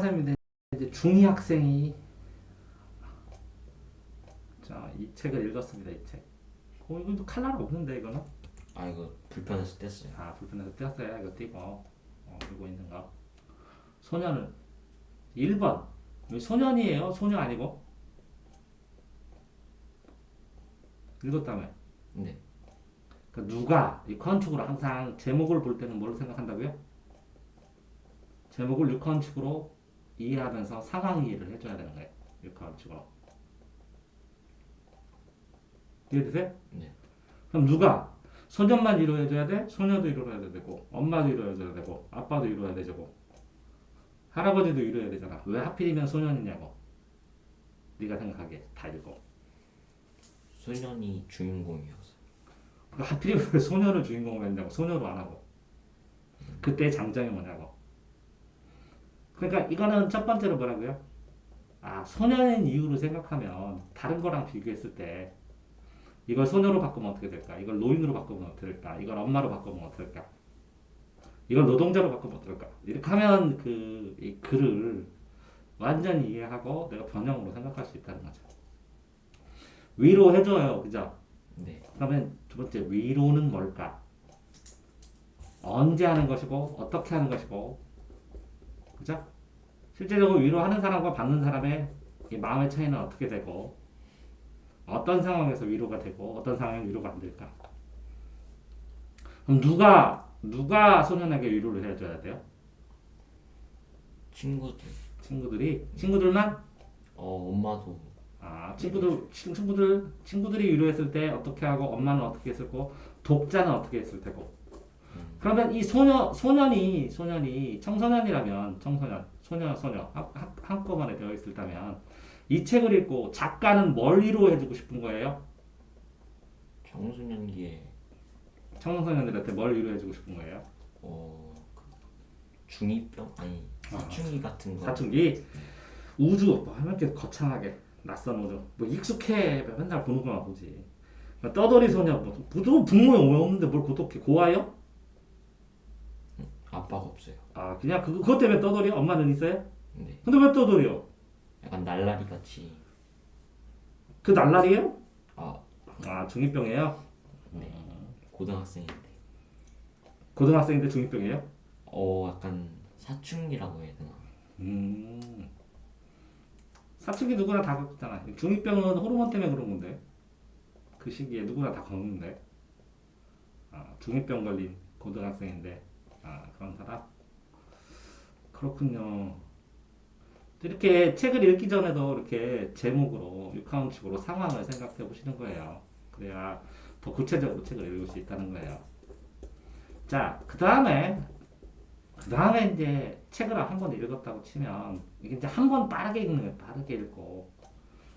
고3입니다. 이제 중2 학생이 자, 이 책을 읽었습니다. 이 책. 어, 이거 칼날 없는데 이거는? 아 이거 불편해서 뗐어요. 아, 불편해서 떼었어요. 이거 띄고 어, 들고 있는 거. 소년을 1번. 여기 소년이에요. 소녀 아니고. 읽었다며. 네. 그 누가 이 건축으로 항상 제목을 볼 때는 뭘 생각한다고요? 제목을 육건축으로 이해하면서 상황 이해를 해줘야 되는 거예요. 육건축으로. 이해되세요? 네. 그럼 누가 소년만 이루어져야 돼? 소녀도 이루어야 되고 엄마도 이루어져야 되고 아빠도 이루어야 되고 할아버지도 이루어야 되잖아. 왜 하필이면 소년이냐고. 네가 생각하기에 다 읽고. 소년이 주인공이어서. 그 하필이면 왜 소녀를 주인공으로 했냐고 소녀로 안 하고 그때 장점이 뭐냐고 그러니까 이거는 첫 번째로 뭐라고요? 아 소녀인 이유로 생각하면 다른 거랑 비교했을 때 이걸 소녀로 바꾸면 어떻게 될까? 이걸 노인으로 바꾸면 어떻게 될까? 이걸 엄마로 바꾸면 어떻게 될까? 이걸 노동자로 바꾸면 어떻게 될까? 이렇게 하면 그 이 글을 완전히 이해하고 내가 변형으로 생각할 수 있다는 거죠. 위로해줘요, 그죠? 네. 그러면 두 번째 위로는 뭘까? 언제 하는 것이고 어떻게 하는 것이고 그죠? 실제적으로 위로하는 사람과 받는 사람의 이 마음의 차이는 어떻게 되고 어떤 상황에서 위로가 되고 어떤 상황에 위로가 안 될까? 그럼 누가 누가 소년에게 위로를 해줘야 돼요? 친구들. 친구들이 친구들만 어 엄마도. 아 친구들 친- 친구들 친구들이 위로했을 때 어떻게 하고 엄마는 어떻게 했을 고 독자는 어떻게 했을 테고 음. 그러면 이 소녀 소년이 소년이 청소년이라면 청소년 소녀 소녀 한- 한- 한꺼번에 되어 있을다면 이 책을 읽고 작가는 뭘 위로해주고 싶은 거예요? 청소년기에 청소년들한테 뭘 위로해주고 싶은 거예요? 어 그, 중이병 아니 사춘기 같은 거. 사춘기 우주 뭐 이렇게 거창하게 낯선 우주 뭐 익숙해 맨날 보는 거만 보지 뭐 떠돌이 소녀 뭐 부모 부모에 없는데 뭘 고독해 고아요? 아빠가 없어요. 아 그냥 그 그것 때문에 떠돌이 엄마는 있어요? 네. 근데 왜 떠돌이요? 약간 날라리 같이. 그 날라리예요? 아 아 중이병이에요? 네. 고등학생인데. 고등학생인데 중이병이에요? 어 약간 사춘기라고 해야 되나? 음. 사춘기 누구나 다 겪잖아. 중이병은 호르몬 때문에 그런 건데. 그 시기에 누구나 다 겪는데. 아, 중이병 걸린 고등학생인데. 아, 그런 사람? 그렇군요. 이렇게 책을 읽기 전에도 이렇게 제목으로, 육하원칙으로 상황을 생각해 보시는 거예요. 그래야 더 구체적으로 책을 읽을 수 있다는 거예요. 자, 그 다음에 그 다음에 이제 책을 한번 읽었다고 치면 이게 이제 한 번 빠르게 읽는 거예요. 빠르게 읽고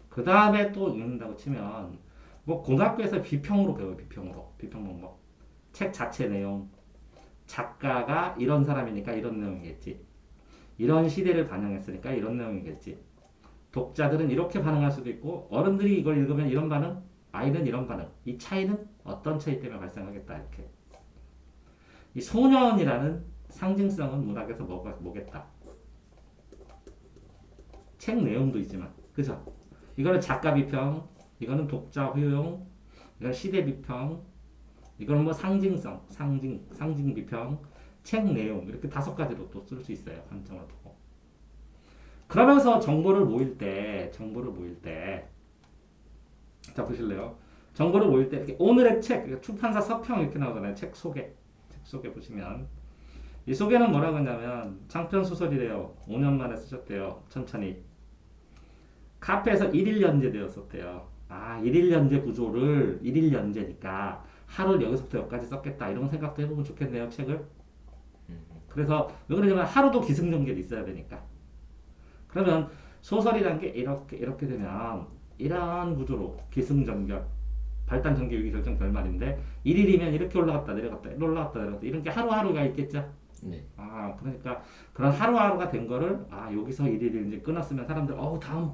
그 다음에 또 읽는다고 치면 뭐 고등학교에서 비평으로 배워요. 비평으로 비평 방법. 책 자체 내용 작가가 이런 사람이니까 이런 내용이겠지. 이런 시대를 반영했으니까 이런 내용이겠지. 독자들은 이렇게 반응할 수도 있고 어른들이 이걸 읽으면 이런 반응, 아이는 이런 반응. 이 차이는 어떤 차이 때문에 발생하겠다 이렇게. 이 소년이라는 상징성은 문학에서 뭐가 뭐겠다. 책 내용도 있지만, 그죠? 이거는 작가 비평, 이거는 독자 효용, 이건 시대 비평, 이거는 뭐 상징성, 상징, 상징 비평, 책 내용 이렇게 다섯 가지로 또 쓸 수 있어요 관점을 두고. 그러면서 정보를 모일 때, 정보를 모일 때, 자 보실래요? 정보를 모일 때 이렇게 오늘의 책, 출판사 서평 이렇게 나오잖아요. 책 소개, 책 소개 보시면. 이 소개는 뭐라고 했냐면 장편 소설이래요. 5년 만에 쓰셨대요. 천천히. 카페에서 1일 연재되었었대요. 아, 1일 연재 구조를 1일 연재니까 하루 여기서부터 여기까지 썼겠다. 이런 생각도 해보면 좋겠네요. 책을. 음. 그래서 왜 그러냐면 하루도 기승전결이 있어야 되니까. 그러면 소설이란 게 이렇게 이렇게 되면 이러한 구조로 기승전결 발단 전개 유기 결정 결말인데 1일이면 이렇게 올라갔다 내려갔다 올라갔다 내려갔다 이런 게 하루하루가 있겠죠. 네. 아, 그러니까 그런 하루하루가 된 거를 아 여기서 일일이 이제 끊었으면 사람들 어우 다음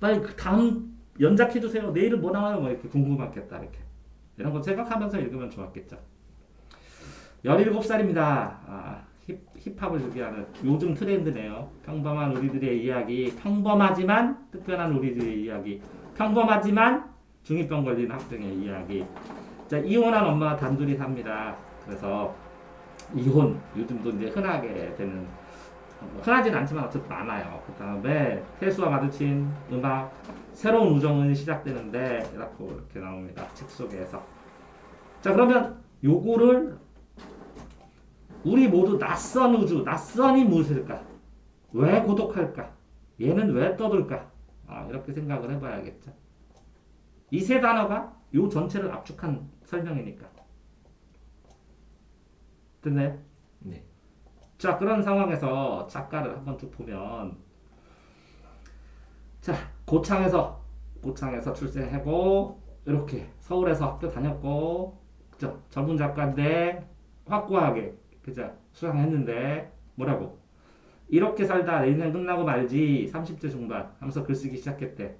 빨리 그 다음 연작해 주세요. 내일은 뭐 나와요? 뭐 이렇게 궁금하겠다 이렇게 이런 거 생각하면서 읽으면 좋았겠죠. 17살입니다. 아, 힙, 힙합을 즐겨하는 요즘 트렌드네요. 평범한 우리들의 이야기, 평범하지만 특별한 우리들의 이야기, 평범하지만 중이병 걸린 학생의 이야기. 자, 이혼한 엄마가 단둘이 삽니다. 그래서 이혼 요즘도 이제 흔하게 되는 뭐 흔하진 않지만 어쨌든 많아요. 그 다음에 태수와 마주친 음악 새로운 우정은 시작되는데 이렇게 이렇게 나옵니다. 책 속에서. 자 그러면 요거를 우리 모두 낯선 우주, 낯선이 무엇일까? 왜 고독할까? 얘는 왜 떠들까? 아, 이렇게 생각을 해봐야겠죠. 이 세 단어가 요 전체를 압축한 설명이니까. 됐나요? 네. 자, 그런 상황에서 작가를 한번 쭉 보면, 자, 고창에서, 고창에서 출생하고, 이렇게 서울에서 학교 다녔고, 그죠? 젊은 작가인데, 확고하게, 그죠? 수상했는데, 뭐라고? 이렇게 살다 내 인생 끝나고 말지, 30대 중반 하면서 글 쓰기 시작했대.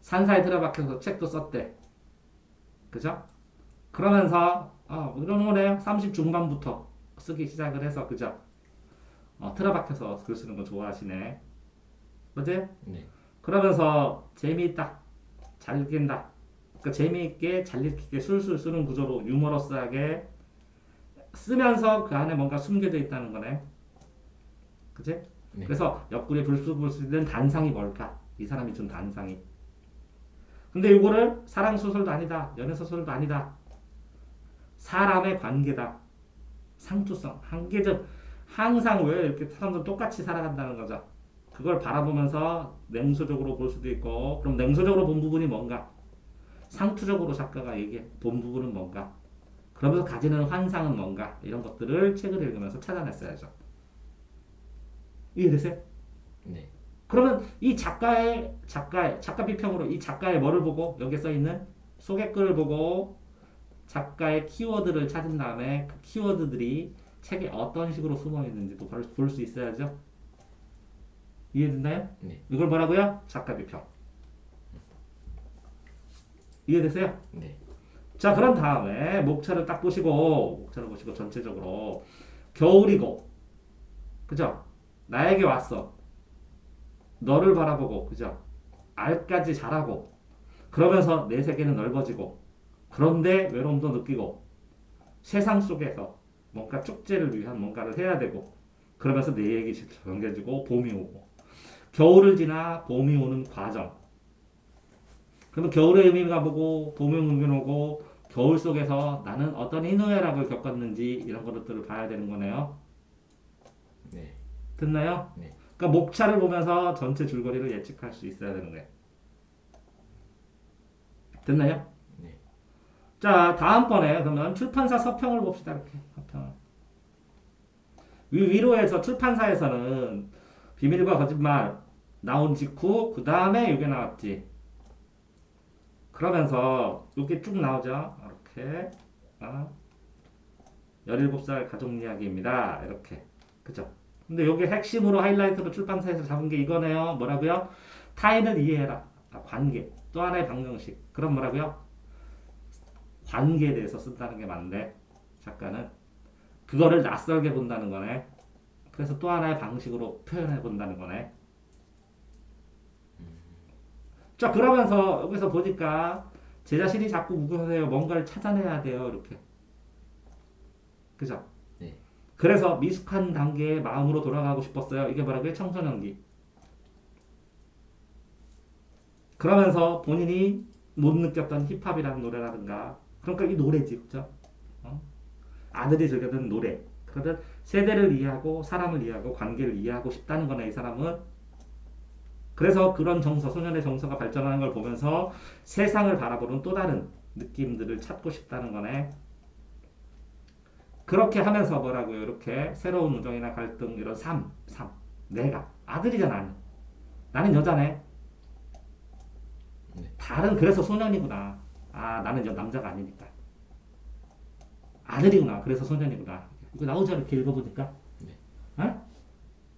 산사에 들어박혀서 책도 썼대. 그죠? 그러면서, 아, 이런 거네요. 30 중반부터. 쓰기 시작을 해서 그죠? 어, 틀어박혀서 글 쓰는 거 좋아하시네. 그지? 네. 그러면서 재미있다, 잘 읽긴다. 그러니까 재미있게 잘 읽히게 술술 쓰는 구조로 유머러스하게 쓰면서 그 안에 뭔가 숨겨져 있다는 거네. 그지? 네. 그래서 옆구리에 불쑥 불수 있는 단상이 뭘까? 이 사람이 준 단상이. 근데 이거를 사랑 소설도 아니다, 연애 소설도 아니다. 사람의 관계다. 상투성, 한계적, 항상 왜 이렇게 사람들 똑같이 살아간다는 거죠. 그걸 바라보면서 냉소적으로 볼 수도 있고, 그럼 냉소적으로 본 부분이 뭔가? 상투적으로 작가가 얘기해 본 부분은 뭔가? 그러면서 가지는 환상은 뭔가? 이런 것들을 책을 읽으면서 찾아냈어야죠. 이해되세요? 네. 그러면 이 작가의 작가의 작가 비평으로 이 작가의 뭐를 보고 여기에 써 있는 소개 글을 보고 작가의 키워드를 찾은 다음에 그 키워드들이 책에 어떤 식으로 숨어 있는지도 볼 수 있어야죠. 이해됐나요? 네. 이걸 뭐라고요? 작가 비평. 이해됐어요? 네. 자, 그런 다음에 목차를 딱 보시고 목차를 보시고 전체적으로 겨울이고 그죠? 나에게 왔어. 너를 바라보고 그죠? 알까지 잘하고 그러면서 내 세계는 넓어지고 그런데 외로움도 느끼고 세상 속에서 뭔가 축제를 위한 뭔가를 해야 되고 그러면서 내 얘기 전개지고 봄이 오고 겨울을 지나 봄이 오는 과정 그러면 겨울의 의미가 뭐고 봄의 의미는 오고 겨울 속에서 나는 어떤 희노애락을 겪었는지 이런 것들을 봐야 되는 거네요. 네. 됐나요? 네. 그러니까 목차를 보면서 전체 줄거리를 예측할 수 있어야 되는 거예요. 됐나요? 네. 자, 다음번에 그러면 출판사 서평을 봅시다. 이렇게 서평. 위, 위로에서 출판사에서는 비밀과 거짓말 나온 직후 그 다음에 이게 나왔지. 그러면서 이게 쭉 나오죠. 이렇게 어? 17살 가족 이야기입니다. 이렇게 그죠? 근데 여기 핵심으로 하이라이트로 출판사에서 잡은 게 이거네요. 뭐라고요? 타인을 이해해라. 아, 관계. 또 하나의 방정식. 그럼 뭐라고요? 관계에 대해서 쓴다는 게 맞네. 작가는 그거를 낯설게 본다는 거네. 그래서 또 하나의 방식으로 표현해 본다는 거네. 자 그러면서 여기서 보니까 제 자신이 자꾸 무근해요. 뭔가를 찾아내야 돼요. 이렇게. 그죠? 네. 그래서 미숙한 단계의 마음으로 돌아가고 싶었어요. 이게 뭐라고요? 청소년기. 그러면서 본인이 못 느꼈던 힙합이라는 노래라든가 그러니까 이 노래지 그죠? 어? 아들이 즐겼던 노래 그러면 세대를 이해하고 사람을 이해하고 관계를 이해하고 싶다는 거네 이 사람은 그래서 그런 정서 소년의 정서가 발전하는 걸 보면서 세상을 바라보는 또 다른 느낌들을 찾고 싶다는 거네 그렇게 하면서 뭐라고요 이렇게 새로운 우정이나 갈등 이런 삶, 삶 내가 아들이잖아 나는 나는 여자네 네. 다른 그래서 소년이구나. 아 나는 이제 남자가 아니니까. 아들이구나. 그래서 소년이구나. 이거 나오죠 이렇게 읽어보니까. 네. 어?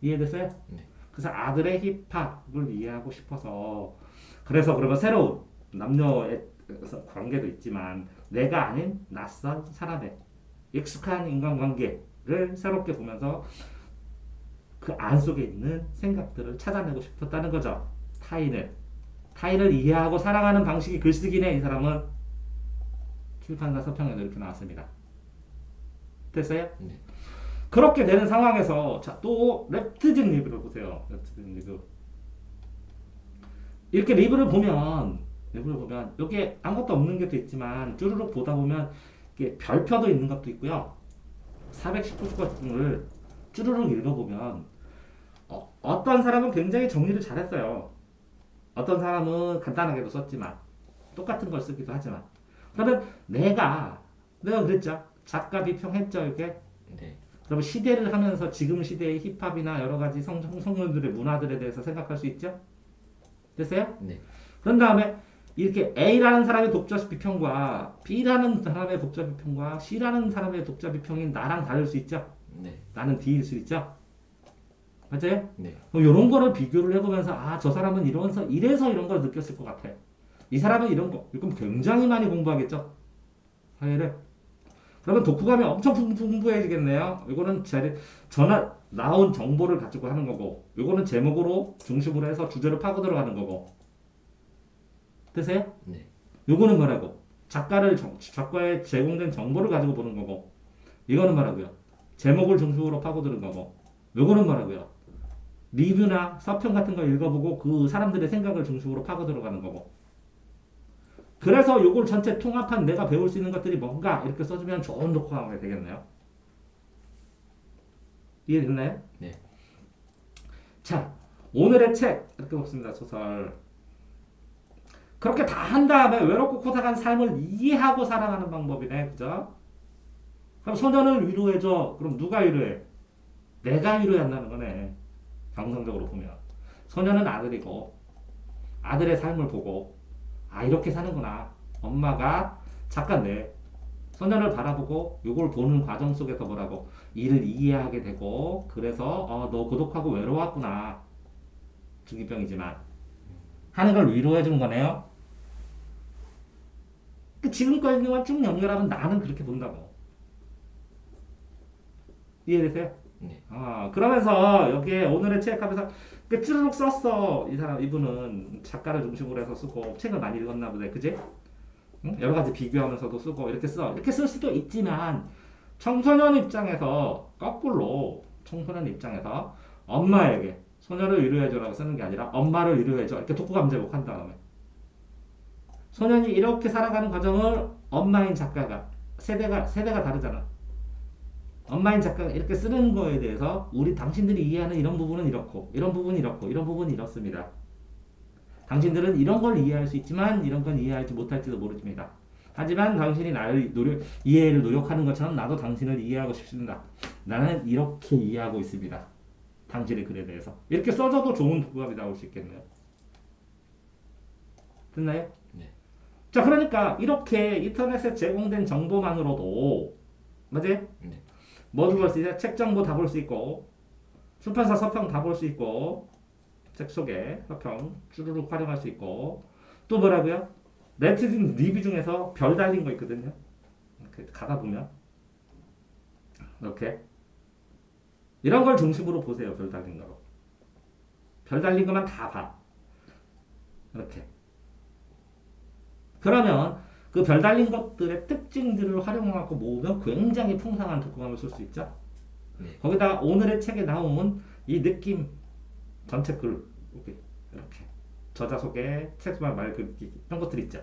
이해됐어요? 네. 그래서 아들의 힙합을 이해하고 싶어서 그래서 그러면 새로운 남녀의 관계도 있지만 내가 아닌 낯선 사람의 익숙한 인간관계를 새롭게 보면서 그 안 속에 있는 생각들을 찾아내고 싶었다는 거죠. 타인을 타인을 이해하고 사랑하는 방식이 글쓰기네 이 사람은 출판사 서평에도 이렇게 나왔습니다. 됐어요? 네. 그렇게 되는 상황에서 자 또 랩트진 리뷰를 보세요. 랩트진 리뷰 이렇게 리뷰를 보면 리뷰를 보면 여기에 아무것도 없는 것도 있지만 쭈르륵 보다 보면 이게 별표도 있는 것도 있고요. 419을 쭈르륵 읽어보면 어, 어떤 사람은 굉장히 정리를 잘했어요. 어떤 사람은 간단하게도 썼지만 똑같은 걸 쓰기도 하지만 그러면 내가 내가 그랬죠. 작가 비평했죠 이렇게 네. 그러면 시대를 하면서 지금 시대의 힙합이나 여러 가지 성, 성년들의 문화들에 대해서 생각할 수 있죠? 됐어요? 네. 그런 다음에 이렇게 A라는 사람의 독자 비평과 B라는 사람의 독자 비평과 C라는 사람의 독자 비평이 나랑 다를 수 있죠? 네. 나는 D일 수 있죠? 맞아요? 네. 이런 거를 비교를 해보면서 아 저 사람은 이러면서 이래서 이런 걸 느꼈을 것 같아. 이 사람은 이런 거 이건 굉장히 많이 공부하겠죠? 사회를. 그러면 독후감이 엄청 풍- 풍부해지겠네요. 이거는 제, 전화 나온 정보를 가지고 하는 거고, 이거는 제목으로 중심으로 해서 주제를 파고 들어가는 거고. 되세요? 네. 요거는 뭐라고? 작가를 정- 작가에 제공된 정보를 가지고 보는 거고, 이거는 뭐라고요? 제목을 중심으로 파고드는 거고, 요거는 뭐라고요? 리뷰나 서평 같은 거 읽어보고 그 사람들의 생각을 중심으로 파고 들어가는 거고. 그래서 요걸 전체 통합한 내가 배울 수 있는 것들이 뭔가 이렇게 써주면 좋은 독후감이 되겠네요. 이해됐나요? 네. 자, 오늘의 책 이렇게 뽑습니다. 소설. 그렇게 다 한 다음에 외롭고 고단한 삶을 이해하고 살아가는 방법이네, 그죠? 그럼 소년을 위로해줘. 그럼 누가 위로해? 내가 위로해야 한다는 거네. 정상적으로 보면. 소년은 아들이고, 아들의 삶을 보고, 아, 이렇게 사는구나. 엄마가 작가인데, 소년을 바라보고, 이걸 보는 과정 속에서 뭐라고, 이를 이해하게 되고, 그래서, 어, 너 고독하고 외로웠구나. 중이병이지만. 하는 걸 위로해 주는 거네요. 그 지금까지만 쭉 연결하면 나는 그렇게 본다고. 이해되세요? 네. 아, 그러면서 여기에 오늘의 책 하면서 그 쭈르륵 썼어. 이 사람, 이분은 작가를 중심으로 해서 쓰고 책을 많이 읽었나 보네. 그지? 응? 여러 가지 비교하면서도 쓰고 이렇게 써. 이렇게 쓸 수도 있지만 청소년 입장에서 거꾸로 청소년 입장에서 엄마에게 소년을 위로해줘라고 쓰는 게 아니라 엄마를 위로해줘. 이렇게 독후감 제목한 다음에 소년이 이렇게 살아가는 과정을 엄마인 작가가 세대가 세대가 다르잖아. 엄마인 작가가 이렇게 쓰는 거에 대해서 우리 당신들이 이해하는 이런 부분은 이렇고 이런 부분이 이렇고 이런 부분이 이렇습니다. 당신들은 이런 걸 이해할 수 있지만 이런 건 이해하지 못할지도 모릅니다. 하지만 당신이 나를 노력 이해를 노력하는 것처럼 나도 당신을 이해하고 싶습니다. 나는 이렇게 이해하고 있습니다. 당신의 글에 대해서 이렇게 써줘도 좋은 독후감이 나올 수 있겠네요. 됐나요? 네. 자 그러니까 이렇게 인터넷에 제공된 정보만으로도 맞아요? 네. 뭐를 볼수 있어요? 책 정보 다 볼 수 있고 출판사 서평 다 볼 수 있고 책 속에 서평 쭈루룩 활용할 수 있고 또 뭐라고요? 네티즌 리뷰 중에서 별 달린 거 있거든요. 이렇게 가다 보면 이렇게 이런 걸 중심으로 보세요. 별 달린 거로 별 달린 것만 다 봐. 이렇게 그러면 그 별 달린 것들의 특징들을 활용하고 모으면 굉장히 풍성한 독후감을 쓸 수 있죠. 네. 거기다 오늘의 책에 나온 이 느낌 전체 글 이렇게 이렇게 저자 소개, 책만 말 긋기 이런 것들 있죠.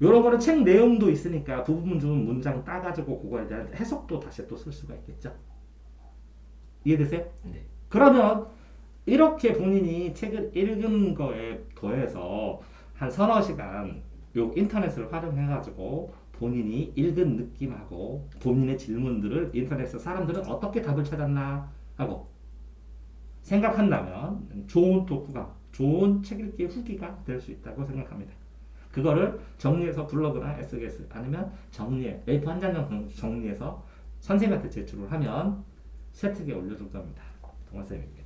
이런 거는 책 내용도 있으니까 부분 좀 문장 따가지고 그거에 대한 해석도 다시 또 쓸 수가 있겠죠. 이해되세요? 네. 그러면 이렇게 본인이 책을 읽은 거에 더해서 한 서너 시간 요 인터넷을 활용해 가지고 본인이 읽은 느낌하고 본인의 질문들을 인터넷에서 사람들은 어떻게 답을 찾았나 하고 생각한다면 좋은 독후감, 좋은 책 읽기 후기가 될 수 있다고 생각합니다. 그거를 정리해서 블로그나 SNS 아니면 정리해 A4 한 장 정리해서 선생님한테 제출을 하면 세특에 올려줄 겁니다. 동원쌤입니다.